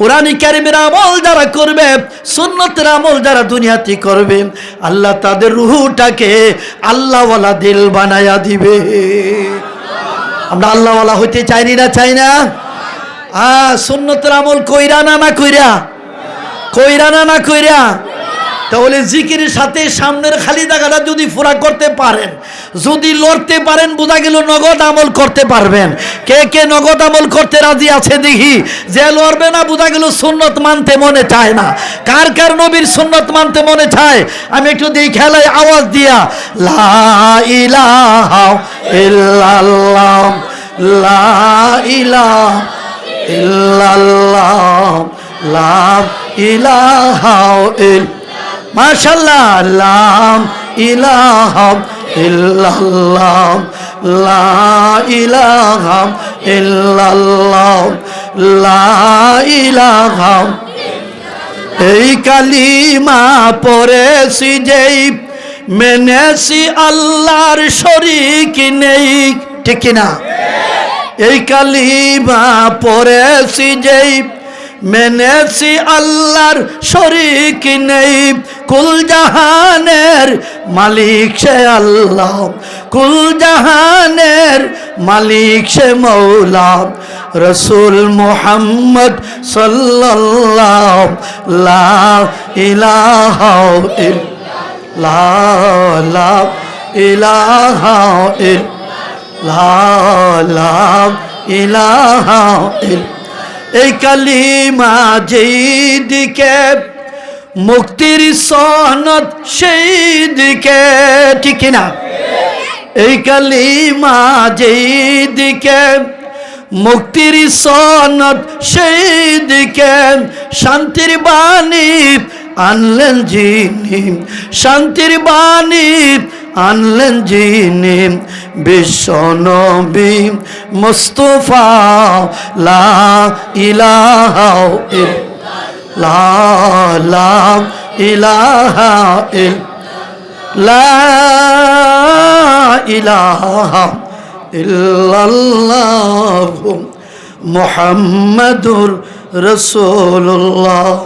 কোরআনী কারিমের আমল যারা করবে, সুন্নতের আমল যারা দুনিয়াতে করবে, আল্লাহ তাদের রুহুটাকে আল্লাহওয়ালা দিল বানায়া দিবে। আমরা আল্লাহওয়ালা হইতে চাইনি না, চাই না? আ সুন্নতের আমল কইরা না না কইরা? কইরা না না কইরা? তাহলে জিকিরের সাথে সামনের খালি জায়গাটা যদি ফুরা করতে পারেন, যদি লড়তে পারেন, বোঝা গেল নগদ আমল করতে পারবেন। কে কে নগদ আমল করতে রাজি আছে দেখি? যে লড়বে না, বোঝা গেল সুন্নত মানতে মনে চায় না। কার কার নবীর সুন্নত মানতে মনে চায়? আমি একটু দিই খেলায় আওয়াজ দিয়া, লা ইলাহা ইল্লাল্লাহ, লা ইলাহা ইল্লাল্লাহ, লা ইলাহা ইল মাশাআল্লাহ লা লা এই কালিমা পড়েছি যেই মেনেছি আল্লাহর শরিক নেই, ঠিক কিনা? এই কালিমা পড়েছি যেই মেনেছি আল্লাহর শরিক নেই কুল জাহানের মালিক সে আল্লাহ কুল জাহানের মালিক সে মৌলা। রসুল মোহাম্মদ সাল্লাল্লাহ লা ইলাহা ইলাহা ইলাহা এই কালিমা যেই দিকে মুক্তির সনদ সেই দিকে, ঠিক না? এই কালিমা যেই দিকে, মুক্তির সনদ সেই দিকে, শান্তির বাণী আনলেন যিনি, শান্তির বাণী আনলেন যিনি বিশ্বনবী মুস্তফা লা ইলাহা লা লা ইলাহা লা ইলাহা ইল্লাল্লাহ মুহাম্মাদুর রাসূলুল্লাহ।